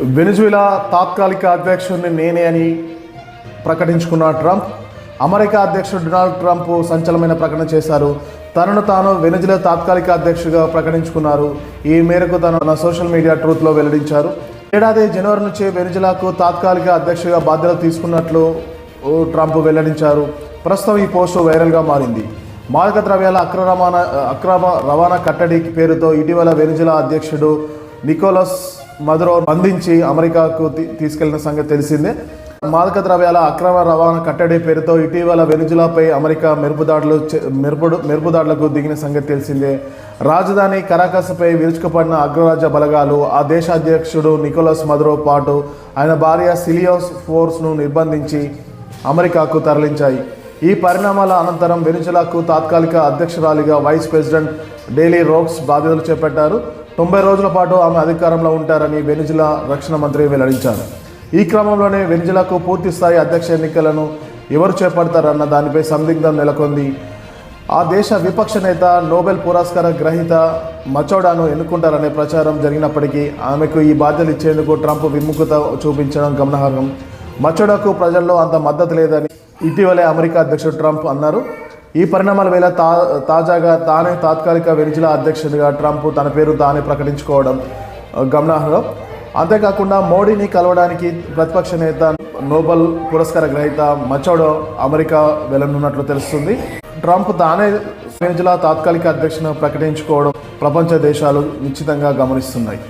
Venezuela తాత్కాలిక అధ్యక్షుడిని నేనే అని ప్రకటించుకున్న ట్రంప్ అమెరికా అధ్యక్షుడు డొనాల్డ్ ట్రంప్ సంచలనమైన ప్రకటన చేశారు. తనను తాను వెనిజులా తాత్కాలిక అధ్యక్షుడిగా ప్రకటించుకున్నారు. ఈ మేరకు తన తన సోషల్ మీడియా ట్రూత్లో వెల్లడించారు. ఏడాది జనవరి నుంచి వెనిజులాకు తాత్కాలిక అధ్యక్షుడిగా బాధ్యత తీసుకున్నట్లు ట్రంప్ వెల్లడించారు. ప్రస్తుతం ఈ పోస్టు వైరల్గా మారింది. మాదక ద్రవ్యాల అక్రమ రవాణా అక్రమ రవాణా కట్టడి పేరుతో ఇటీవల వెనిజులా అధ్యక్షుడు నికోలస్ మధురో బంధించి అమెరికాకు తీ- తీసుకెళ్ళిన సంగతి తెలిసిందే. మాదక ద్రవ్యాల అక్రమ రవాణా కట్టడి పేరుతో ఇటీవల వెనుజులాపై అమెరికా మెరుపు దాడులు మెరుపుడు మెరుపుదాడులకు దిగిన సంగతి తెలిసిందే. రాజధాని కరాకసపై విరుచుకుపడిన అగ్రరాజ్య బలగాలు ఆ దేశ అధ్యక్షుడు నికోలస్ మదురో పాటు ఆయన భార్య సిలియోస్ ఫోర్స్ను నిర్బంధించి అమెరికాకు తరలించాయి. ఈ పరిణామాల అనంతరం వెనుజులాకు తాత్కాలిక అధ్యక్షురాలిగా వైస్ ప్రెసిడెంట్ డేలీ రోక్స్ బాధ్యతలు చేపట్టారు. తొంభై రోజుల పాటు ఆమె అధికారంలో ఉంటారని వెనిజులా రక్షణ మంత్రి వెల్లడించారు. ఈ క్రమంలోనే వెనిజులాకు పూర్తి స్థాయి అధ్యక్ష ఎన్నికలను ఎవరు చేపడతారన్న దానిపై సందిగ్ధం నెలకొంది. ఆ దేశ విపక్ష నేత నోబెల్ పురస్కార గ్రహీత మచోడాను ఎన్నుకుంటారనే ప్రచారం జరిగినప్పటికీ ఆమెకు ఈ బాధ్యతలు ఇచ్చేందుకు ట్రంప్ విముఖత చూపించడం గమనార్హం. మచోడాకు ప్రజల్లో అంత మద్దతు లేదని ఇటీవలే అమెరికా అధ్యక్షుడు ట్రంప్ అన్నారు. ఈ పరిణామాల వేళ తా తాజాగా తానే తాత్కాలిక వెనిజులా అధ్యక్షుడిగా ట్రంప్ తన పేరు తానే ప్రకటించుకోవడం గమనార్హం. అంతేకాకుండా మోడీని కలవడానికి ప్రతిపక్ష నేత నోబెల్ పురస్కార గ్రహీత మచోడో అమెరికా వెళ్ళనున్నట్లు తెలుస్తుంది. ట్రంప్ తానే వెనిజులా తాత్కాలిక అధ్యక్షుని ప్రకటించుకోవడం ప్రపంచ దేశాలు నిశ్చితంగా గమనిస్తున్నాయి.